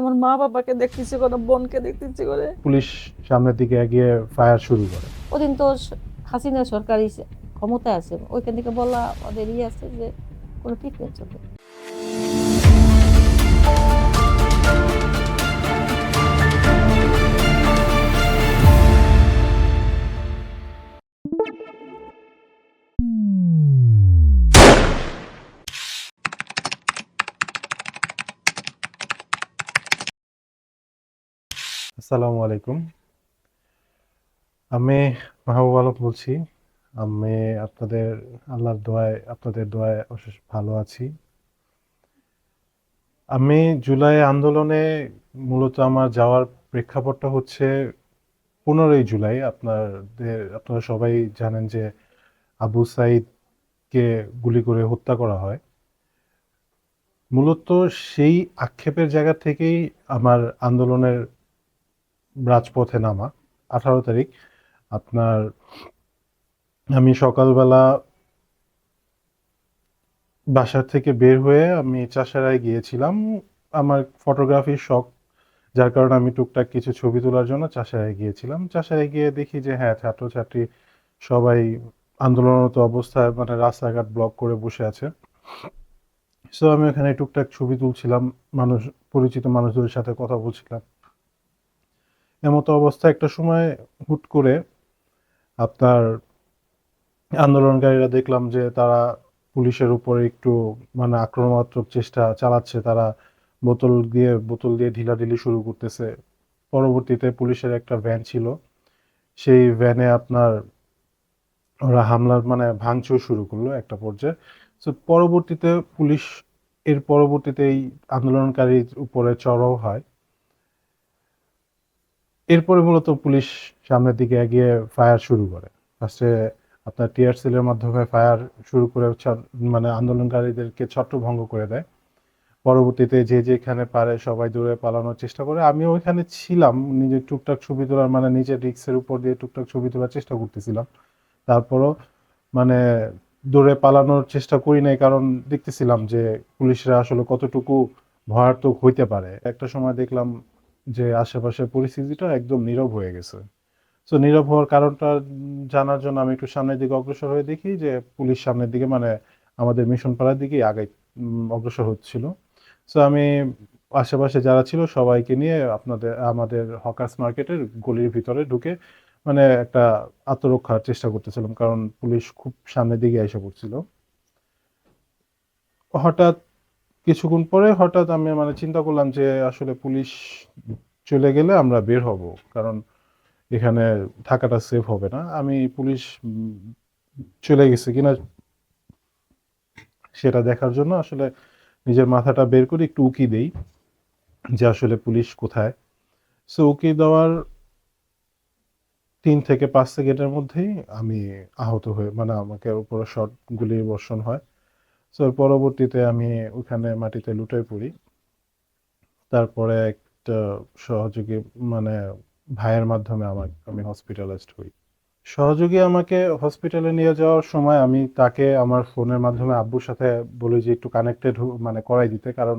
আমার মা বাবাকে দেখতে ইচ্ছে করে বোনকে দেখতেছি ইচ্ছে করে। পুলিশ সামনের দিকে এগিয়ে ফায়ার শুরু করে। ওদিন তো হাসিনা সরকারি ক্ষমতায় আছে। ওইখান থেকে বলা ওদের ইয়ে আছে যে কোনো ফিট চলবে। আসসালামু আলাইকুম। আমি মাহবুব আলম বলছি। আমি আপনাদের, আল্লাহর দোয়ায়, আপনাদের দোয়ায় অশেষ ভালো আছি। আমি জুলাই আন্দোলনে মূলত আমার যাওয়ার প্রেক্ষাপটটা হচ্ছে পনেরোই জুলাই। আপনাদের, আপনারা সবাই জানেন যে আবু সাইদকে গুলি করে হত্যা করা হয়। মূলত সেই আক্ষেপের জায়গা থেকেই আমার আন্দোলনের রাজপথে নামা। আঠারো তারিখ আপনার আমি সকালবেলা বাসার থেকে বের হয়ে আমি চাষারায় গিয়েছিলাম। আমার ফটোগ্রাফির শখ, যার কারণে আমি টুকটাক কিছু ছবি তোলার জন্য চাষারায় গিয়েছিলাম। চাষারায় গিয়ে দেখি যে হ্যাঁ ছাত্রছাত্রী সবাই আন্দোলনরত অবস্থায় মানে রাস্তাঘাট ব্লক করে বসে আছে। সো আমি ওখানে টুকটাক ছবি তুলছিলাম, মানুষ, পরিচিত মানুষদের সাথে কথা বলছিলাম। এমতো অবস্থা একটা সময় হুট করে আপনার আন্দোলনকারীরা দেখলাম যে তারা পুলিশের উপরে একটু মানে আক্রমণাত্মক চেষ্টা চালাচ্ছে, তারা বোতল দিয়ে বোতল দিয়ে ঢিলাঢিলি শুরু করতেছে। পরবর্তীতে পুলিশের একটা ভ্যান ছিল, সেই ভ্যানে আপনার ওরা হামলার মানে ভাঙচুর শুরু করল একটা পর্যায়ে। তো পরবর্তীতে পুলিশ, এর পরবর্তীতে এই আন্দোলনকারীর উপরে চড়াও হয়। এরপরে মূলত পুলিশ সামনের দিকে এগিয়ে ফায়ার শুরু করে। ফার্স্টে আপনার টিয়ার সেলের মাধ্যমে ফায়ার শুরু করে মানে আন্দোলনকারীদেরকে ছত্রভঙ্গ করে দেয়। পরবর্তীতে যে যেখানে পারে সবাই দূরে পালানোর চেষ্টা করে। আমিও ওইখানে ছিলাম নিজে টুকটাক ছবি তোলার মানে নিজের রিক্সের উপর দিয়ে টুকটাক ছবি তোলার চেষ্টা করতেছিলাম। তারপরও মানে দূরে পালানোর চেষ্টা করি নাই, কারণ দেখতেছিলাম যে পুলিশরা আসলে কতটুকু ভয়ার্থক হইতে পারে। একটা সময় দেখলাম যে আশেপাশের পরিস্থিতিটা একদম নীরব হয়ে গেছে। তো নীরব হওয়ার কারণটা জানার জন্য আমি একটু সামনের দিকে অগ্রসর হয়ে দেখি যে পুলিশ সামনের দিকে মানে আমাদের মিশন পাড়ার দিকেই আগে অগ্রসর হচ্ছিল। তো আমি আশেপাশে যারা ছিল সবাইকে নিয়ে আপনাদের, আমাদের হকার্স মার্কেটের গলির ভিতরে ঢুকে মানে একটা আত্মরক্ষার চেষ্টা করতেছিলাম, কারণ পুলিশ খুব সামনের দিকে এসে পড়ছিল। হঠাৎ কিছুক্ষণ পরে হঠাৎ আমি মানে চিন্তা করলাম যে আসলে পুলিশ চলে গেলে আমরা বের হব, কারণ এখানে থাকাটা সেফ হবে না। আমি পুলিশ চলে গেছে কিনা সেটা দেখার জন্য আসলে নিজের মাথাটা বের করে একটু উকি দেই যে আসলে পুলিশ কোথায়। সো উকি দেওয়ার তিন থেকে পাঁচ সেকেন্ডের মধ্যেই আমি আহত হয়ে মানে আমাকে উপরে শট গুলির বর্ষণ হয়। সো পরবর্তীতে আমি ওখানে মাটিতে লুটে পড়ি। তারপরে একটা সহযোগী মানে ভাইয়ের মাধ্যমে আমার আমি হসপিটালাইজড হই। সহযোগী আমাকে হসপিটালে নিয়ে যাওয়ার সময় আমি তাকে আমার ফোনের মাধ্যমে আব্বুর সাথে বলি যে, একটু কানেক্টেড মানে করাই দিতে। কারণ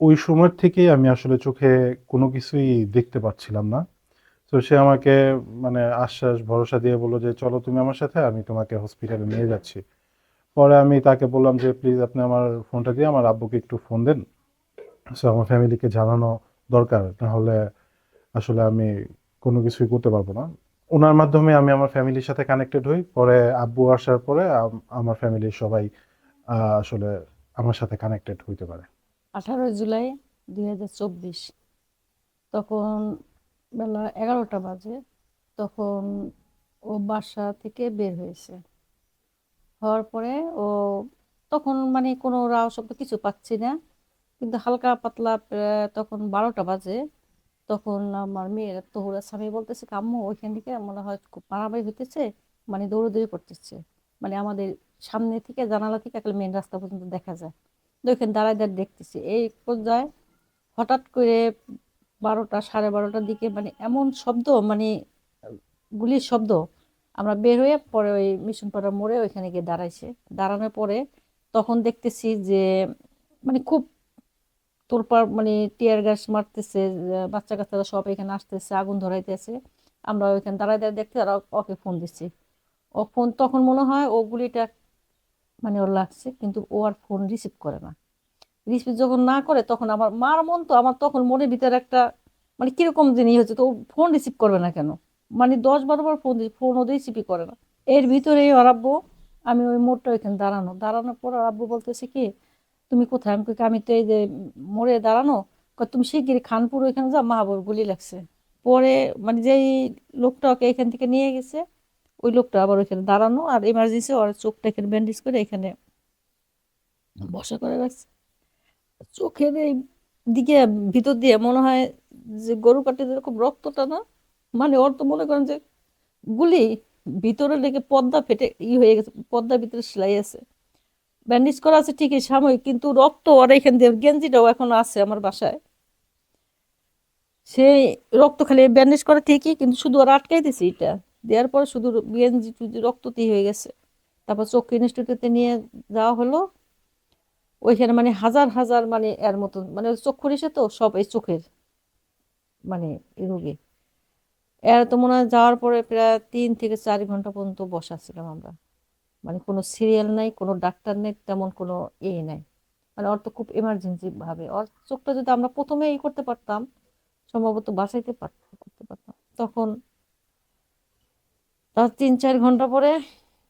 ওই সময় থেকেই আমি আসলে চোখে কোনো কিছুই দেখতে পাচ্ছিলাম না। তো সে আমাকে মানে আশ্বাস, ভরসা দিয়ে বলল যে, চলো তুমি আমার সাথে, আমি তোমাকে হসপিটালে নিয়ে যাচ্ছি। পরে আমি তাকে বললাম যে, প্লিজ আপনি আমার ফোনটা দিয়ে আমার আব্বুকে একটু ফোন দেন। সো আমার ফ্যামিলিকে জানানো দরকার। নাহলে আসলে আমি কোনো কিছুই করতে পারব না। ওনার মাধ্যমে আমি আমার ফ্যামিলির সাথে কানেক্টেড হই। পরে আব্বু আসার পরে আমার ফ্যামিলির সবাই আসলে আমার সাথে কানেক্টেড হইতে পারে। আঠারোই জুলাই দুই হাজার চব্বিশ। তখন বেলা এগারোটা বাজে। তখন ও বাসা থেকে বের হয়েছে। হওয়ার পরে ও তখন মানে কোনো রাও শব্দ কিছু পাচ্ছি না। কিন্তু হালকা পাতলা তখন বারোটা বাজে। তখন আমার মেয়ের তহুরা স্বামী বলতেছে কি, আম্মু ওইখান থেকে মনে হয় খুব মারামারি হইতেছে মানে দৌড়াদৌড়ি করতেছে। মানে আমাদের সামনে থেকে জানালা থেকে একটা মেন রাস্তা পর্যন্ত দেখা যায়। তো ওইখানে দাঁড়ায় দাঁড়িয়ে দেখতেছি। এই পর্যায়ে হঠাৎ করে বারোটা সাড়ে বারোটার দিকে মানে এমন শব্দ মানে গুলির শব্দ আমরা বের হয়ে পরে ওই মিশন পাড়ার মোড়ে ওইখানে গিয়ে দাঁড়াইছে। দাঁড়ানোর পরে তখন দেখতেছি যে মানে খুব তোলপাড় মানে টিয়ার গ্যাস মারতেছে বাচ্চা কাচ্চারা সব এখানে আসতেছে, আগুন ধরাইতেছে। আমরা ওইখানে দাঁড়ায় দাঁড়ায় দেখতে ও- ওকে ফোন দিচ্ছি। ও ফোন তখন মনে হয় ও গুলিটা মানে ওর লাগছে, কিন্তু ও আর ফোন রিসিভ করে না। রিসিভ যখন না করে তখন আমার, মার মন তো, আমার তখন মনের ভিতরে একটা মানে কীরকম জিনিস হচ্ছে, তো ও ফোন রিসিভ করবে না কেন? মানে দশ বারো বার ফোন দিই ফোন ও রিসিভই করে না। এর ভিতরেই আব্বু, আমি ওই মোড়টা ওইখানে দাঁড়ানো। দাঁড়ানোর পর ওর বলতেছে কি, তুমি কোথায়? আমি আমি তো এই যে মোড়ে দাঁড়ানো। তুমি শিগগিরই খানপুর ওইখানে যাও মাহবুর গুলি লাগছে। পরে মানে যেই লোকটা ওকে এখান থেকে নিয়ে গেছে, ওই লোকটা আবার ওইখানে দাঁড়ানো আর এমার্জেন্সি ওর চোখটা এখানে ব্যান্ডেজ করে এখানে বসা করে রাখছে। চোখের এই দিকে ভিতর দিয়ে মনে হয় যে গরু কাটে যেরকম রক্তটা না মানে ওর তো মনে করেন যে গুলি ভিতরে লেগে পর্দা ফেটে ই হয়ে গেছে পর্দার ভিতরে সেলাই আছে। ব্যান্ডেজ করা আছে ঠিকই সাময়িক, কিন্তু রক্ত আর এখান দিয়ে গেঞ্জিটাও এখন আছে আমার বাসায়। সেই রক্ত খালি ব্যান্ডেজ করা ঠিকই, কিন্তু শুধু আর আটকাই দিছে এটা। দেওয়ার পরে শুধু গেঞ্জি টুজি রক্ততেই হয়ে গেছে। তারপর চোখ ইনস্টিটিউটে নিয়ে যাওয়া হলো। ওইখানে মানে হাজার হাজার মানে এর মতন মানে চক্ষু এসে তো সব এই চোখের মানে রোগী। এর তো মনে হয় যাওয়ার পরে প্রায় তিন থেকে চার ঘণ্টা পর্যন্ত বসা ছিলাম আমরা। মানে কোনো সিরিয়াল নাই, কোনো ডাক্তার নেই, তেমন কোনো এ নাই। মানে ওর তো খুব এমার্জেন্সি ভাবে। ওর চোখটা যদি আমরা প্রথমে ই করতে পারতাম, সম্ভবত বাঁচাইতে পারতাম করতে পারতাম। তখন তার তিন চার ঘণ্টা পরে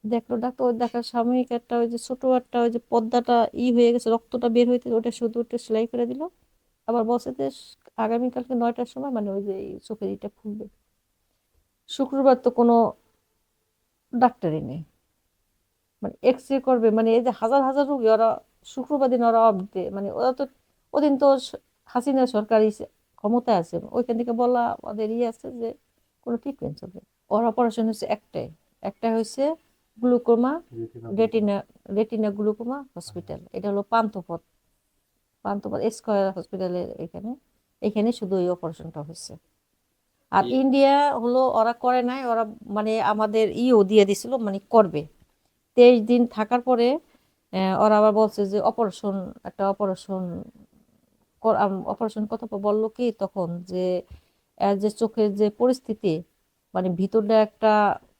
দেখল ডাক্তার, ওই দেখার সাময়িক একটা ওই যে ছোটো একটা ওই যে পর্দাটা ই হয়ে গেছে, রক্তটা বের হইতে ওটা শুধু ওটা সেলাই করে দিল। আবার বসে যে আগামীকালকে নয়টার সময় মানে ওই যে চোখের ইটা খুলবে। শুক্রবার তো কোনো ডাক্তারই নেই। মানে এক্স রে করবে মানে এই যে হাজার হাজার রোগী ওরা শুক্রবার দিন ওরা অফ দেয় মানে ওরা তো ওদিন তো হাসিনা সরকারি ক্ষমতায় আছে। ওইখান থেকে বলা ওদের ইয়ে আছে যে কোনো ট্রিটমেন্ট চলবে ওর অপারেশন হচ্ছে একটাই। একটা হয়েছে glaucoma retina retina glaucoma hospital এটা হলো পান্থপথ। পান্থপথ স্কয়ার হসপিটালের এখানে। এখানে শুধু এই অপারেশনটা হয়েছে আর ইন্ডিয়া হলো ওরা করে নাই ওরা মানে আমাদের ইও দিয়ে দিছিল মানে করবে। তেইশ দিন থাকার পরে ওরা আবার বলছে যে অপারেশন একটা অপারেশন অপারেশন কথা বলল কি তখন যে যে চোখের যে পরিস্থিতি মানে ভিতরটা একটা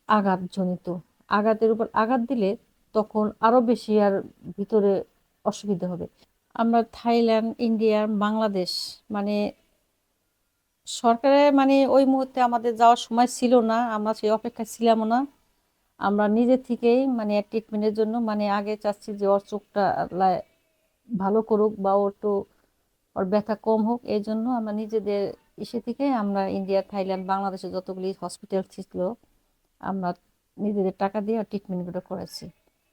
আঘাত জনিত আঘাতের উপর আঘাত দিলে তখন আরও বেশি আর ভিতরে অসুবিধা হবে। আমরা থাইল্যান্ড ইন্ডিয়া বাংলাদেশ মানে সরকারের মানে ওই মুহূর্তে আমাদের যাওয়ার সময় ছিল না, আমরা সেই অপেক্ষায় ছিলাম না। আমরা নিজে থেকেই মানে ট্রিটমেন্টের জন্য মানে আগে চাচ্ছি যে ওর চোখটা ভালো করুক বা ওর একটু, ওর ব্যথা কম হোক, এই জন্য আমরা নিজেদের ইসে থেকে আমরা ইন্ডিয়া, থাইল্যান্ড, বাংলাদেশে যতগুলি হসপিটাল ছিল, আমরা নিজেদের টাকা দিয়ে ট্রিটমেন্টগুলো করেছি।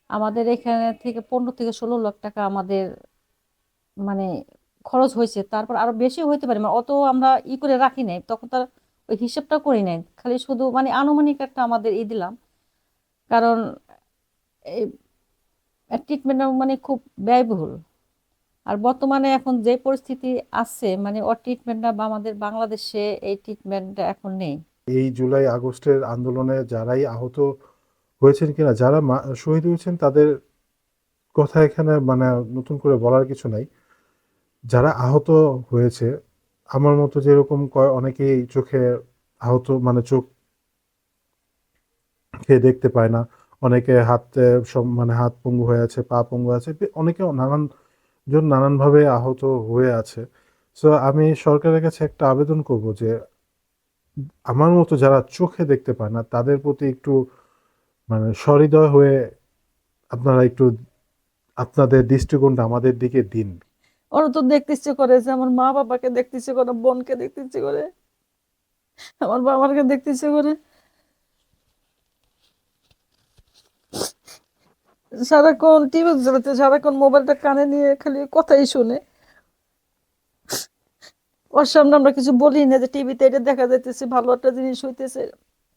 আমাদের এখানে থেকে পনেরো থেকে ষোলো লাখ টাকা আমাদের মানে খরচ হয়েছে, তারপর আরও বেশি হইতে পারে মানে অত আমরা ই করে রাখি নাই, তখন তার ওই হিসাবটা করি নাই। খালি শুধু মানে আনুমানিক একটা আমাদের ই দিলাম। কারণ ট্রিটমেন্ট মানে খুব ব্যয়বহুল। আর বর্তমানে এখন যে পরিস্থিতি আছে মানে ওর ট্রিটমেন্টটা বা আমাদের বাংলাদেশে এই ট্রিটমেন্টটা এখন নেই। এই জুলাই, আগস্টের আন্দোলনে যারাই আহত হয়েছেন কিনা, যারা শহীদ হয়েছেন, তাদের কথা এখানে মানে নতুন করে বলার কিছু নাই। যারা আহত হয়েছে, আমার মতো যেরকম অনেকেই চোখে আহত মানে চোখ খেয়ে দেখতে পায় না, অনেকে হাতে মানে হাত পঙ্গু হয়ে আছে, পা পঙ্গু আছে অনেকে নানান জন নানানভাবে আহত হয়ে আছে। সো আমি সরকারের কাছে একটা আবেদন করব যে, আমার মতো যারা চোখে দেখতে পায় না, তাদের প্রতি একটু মানে সহৃদয় হয়ে আপনারা একটু আপনাদের দৃষ্টিকোণটা আমাদের দিকে দিন। ওরা তো দেখতে ইচ্ছে করে যে আমার মা বাবাকে দেখতে ইচ্ছে করে, বোনকে দেখতে ইচ্ছে করে, আমার বাবাকে দেখতে ইচ্ছে করে। সারাক্ষণ টিভি চালাতে, সারাক্ষণ মোবাইলটা কানে নিয়ে খালি কথাই শুনে। ওর সামনে আমরা কিছু বলি না যে টিভিতে এটা দেখা যাইতেছে, ভালো একটা জিনিস হইতেছে।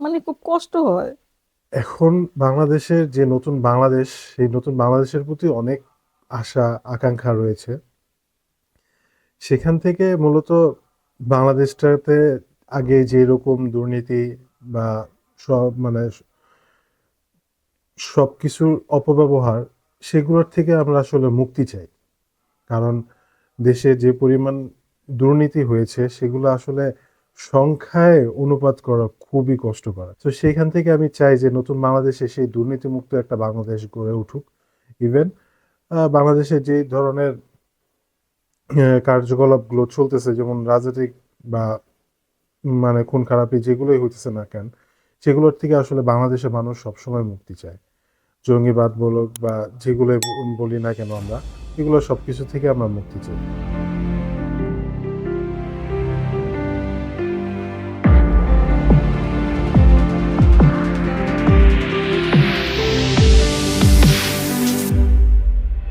মানে খুব কষ্ট হয়। এখন বাংলাদেশের যে নতুন বাংলাদেশ, সেই নতুন বাংলাদেশের প্রতি অনেক আশা, আকাঙ্ক্ষা রয়েছে। সেখান থেকে মূলত বাংলাদেশটাতে আগে যে রকম দুর্নীতি বা সব মানে সব কিছুর অপব্যবহার, সেগুলোর থেকে আমরা আসলে মুক্তি চাই। কারণ দেশে যে পরিমাণ দুর্নীতি হয়েছে, সেগুলো আসলে সংখ্যায় অনুপাত করা খুবই কষ্টকর। তো সেইখান থেকে আমি চাই যে নতুন বাংলাদেশে সেই দুর্নীতিমুক্ত একটা বাংলাদেশ গড়ে উঠুক। ইভেন বাংলাদেশে যে ধরনের কার্যকলাপগুলো চলতেছে, যেমন রাজনৈতিক বা মানে খুন খারাপি যেগুলোই হইতেছে না কেন, সেগুলোর থেকে আসলে বাংলাদেশের মানুষ সবসময় মুক্তি চায়। জঙ্গিবাদ বলুক বা যেগুলো বলি না কেন আমরা, এগুলো সবকিছু থেকে আমরা মুক্তি চাই।